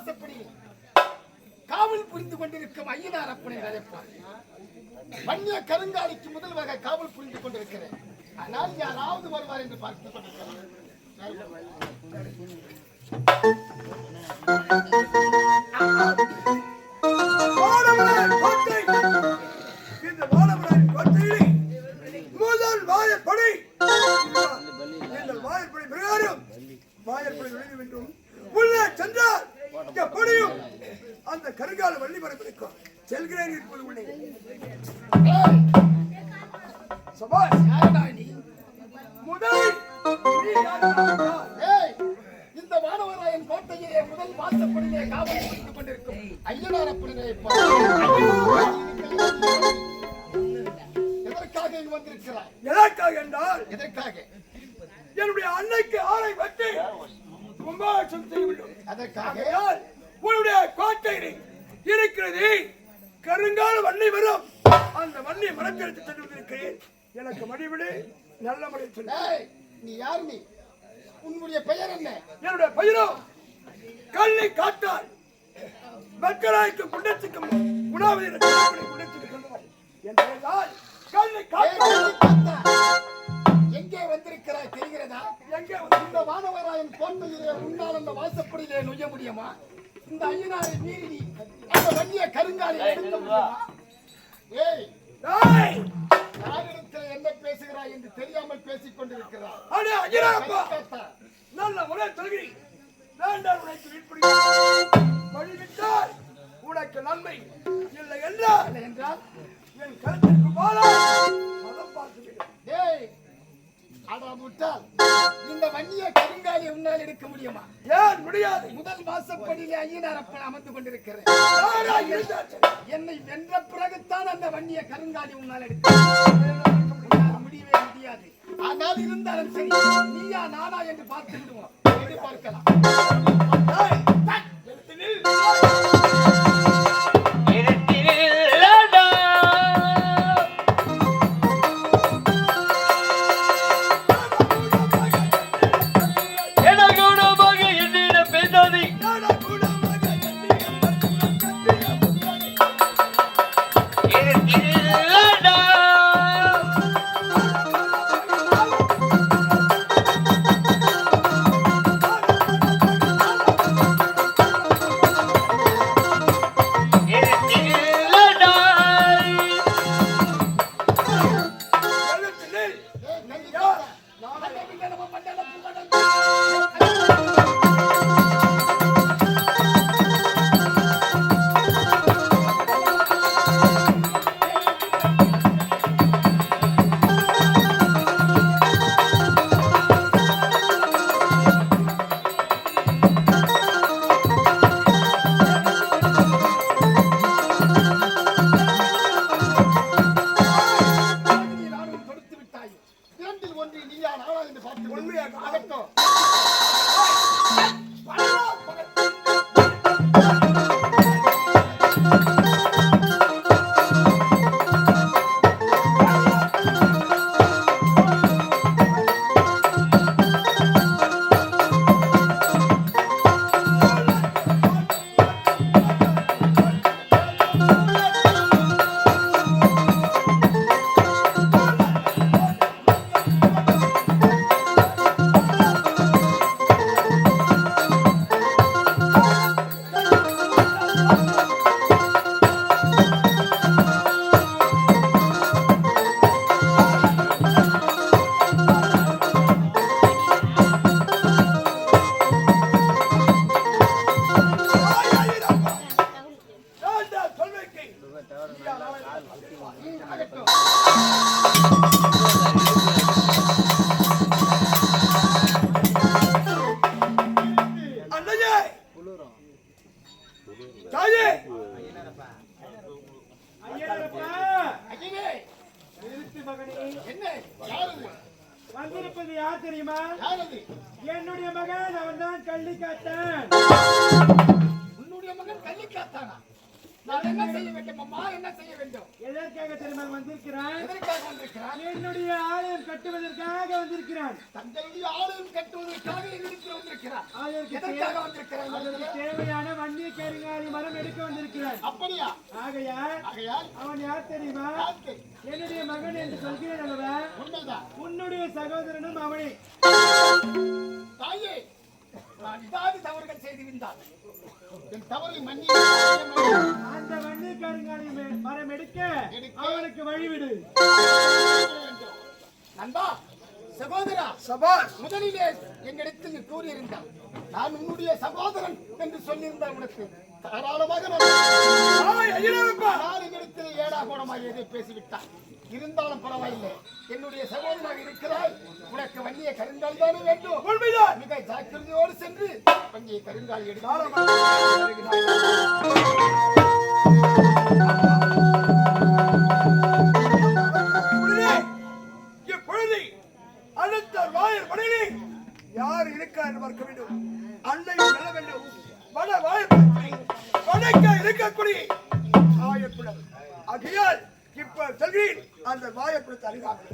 வாசப்படி. காவல் புரிந்து கொண்டிருக்கும் ஐயனார் அப்பனை நினைப்பார். வன்னிய கருங்காலிக்கு முதல் வகை காவல் புரிந்து கொண்டிருக்கிறேன். ஆனால் யாராவது வருவார் என்று பார்த்துக் கொண்டிருக்கிறேன். இந்த வாழமலர் கோட்டையிலே முதல் வாயற்படை இந்த வாயற்படை வாயற்படை விளைவு என்றும் உள்ளே சென்றார் எப்படியும் அந்த கருங்கால வள்ளி மரம் இருக்கும் செல்கிறேன் இப்போது உள்ளே சபாஷ். முதல். நீ யாருடா? ஏய், இந்த வானவராயன் கோட்டையிலே முதல் வாசப்படியிலே காவல் புரிந்து கொண்டிருக்கும் ஐயனார் அப்படினே எதற்காக இங்கு வந்திருக்கிறாய்? எதற்காக என்றால் எதற்காக? என்னுடைய அன்னைக்கு ஆளை வெட்டி கும்பாபிஷேகம் செய்ய வேண்டும் அதற்காக உன்னுடைய கோட்டையிலே இருக்கிறது கருங்கால வன்னி மரம் அந்த வன்னி மரத்திற்கு சென்று வந்திருக்கிறேன் எனக்கு மடிவிடு நல்ல மழை சொல்லு. நீ யார் நீ? உன்னுடைய பெயர் என்ன? என்னுடைய பயிரோ? கள்ளி காட்டால் மக்களாய்க்கு குண்டத்துக்கும் குணாவதி குண்டத்துக்கு இந்த வானவராயன் கோட்டையிலே உன்னால் அந்த வாசப்படியிலே நுழைய முடியுமா? இந்த ஐயனாரை மீறி அந்த வன்னிய கருங்காலை எடுக்க முடியுமா? ஏய் டேய், யாரிடத்தில் என்ன பேசுகிறாய் என்று தெரியாமல் பேசிக் தாத்தா, நல்ல முறை சொல்கிறேன் வேண்டாம் உனக்கு வீட்படி வழிவிட்டால் உனக்கு நன்மை இல்லை என்றால் என்றால்? என் கருத்திற்கு பாலா மதம் பார்த்து அடா முட்டாள். இந்த வன்னிய கருங்காலி உன்னால் எடுக்க முடியுமா? ஏன் முடியாது? முதல் வாசப்படியிலே ஐயனார் அப்பன் அமர்ந்து கொண்டிருக்கிறேன் யாரா என்னை வென்ற பிறகுத்தான் அந்த வன்னிய கருங்காலி உன்னால் எடுக்க முடியவே முடியாது. ஆனால் இருந்தாலும் சரி நீயா நானா என்று பார்த்து விடுவோம். பார்க்கலாம் எடுத்து நில். ஏய், நந்தியா, நானே புகழ என்ன? வந்திருப்பது யார் தெரியுமா? என்னுடைய மகன் அவன் தான் கள்ளி காத்தான் உன்னுடைய மகன் கள்ளி காத்தானா நான் என்ன செய்ய வேண்டும்? அம்மா என்ன செய்ய வேண்டும்? எதற்காக தெரியுமா வந்திருக்கிறான் எதற்காக வந்திருக்கிறான் என்னுடைய ஆலயம் கட்டுவதற்காக வந்திருக்கிறான் தங்களுடைய ஆலயம் கட்டுவதற்காக எங்களுக்கு வந்திருக்கிறான் எதற்காக தே- வந்திருக்கிறான் அதற்கு தேவையான வன்னிய கருங்காலி மரம் எடுக்க வந்திருக்கிறான் அப்படியா? ஆகையால் ஆகையால்? அவன் யார் தெரியுமா? என்னுடைய மகன் என்று சொல்கிறேன் அல்லவா? உண்மைதான். உன்னுடைய சகோதரனும் அவனே. தாயே நான் இதாவது தவறுகள் செய்திருந்தால் என் தவறை மன்னி அந்த மரம் எடுக்க. அவனுக்கு வழிவிடு. நண்பா சகோதரா சபாஷ். முதலிலே என்னிடத்தில் நீ நான் உன்னுடைய சகோதரன் என்று சொல்லியிருந்தால் உனக்கு தாராளமாக நான் எதை பேசிவிட்டான் இருந்தாலும் பரவாயில்லை. என்னுடைய சகோதரனாக இருக்கிறாய். உனக்கு வண்டிய கருங்கால் தானே வேண்டும். மிக ஜாக்கிரதையோடு சென்று வண்டிய கருங்கால் எடுத்து உடனே இப்பொழுது அடுத்த வாயில் மனைவி யார் இருக்கா என்று பார்க்க வேண்டும். அன்னையும் நல வேண்டும். வட வாய்ப்பு வடக்க இருக்கக்கூடிய வாயப்புடம் ஆகையால் இப்ப சொல்கிறேன் அந்த வாயப்படுத்த அறிவாங்க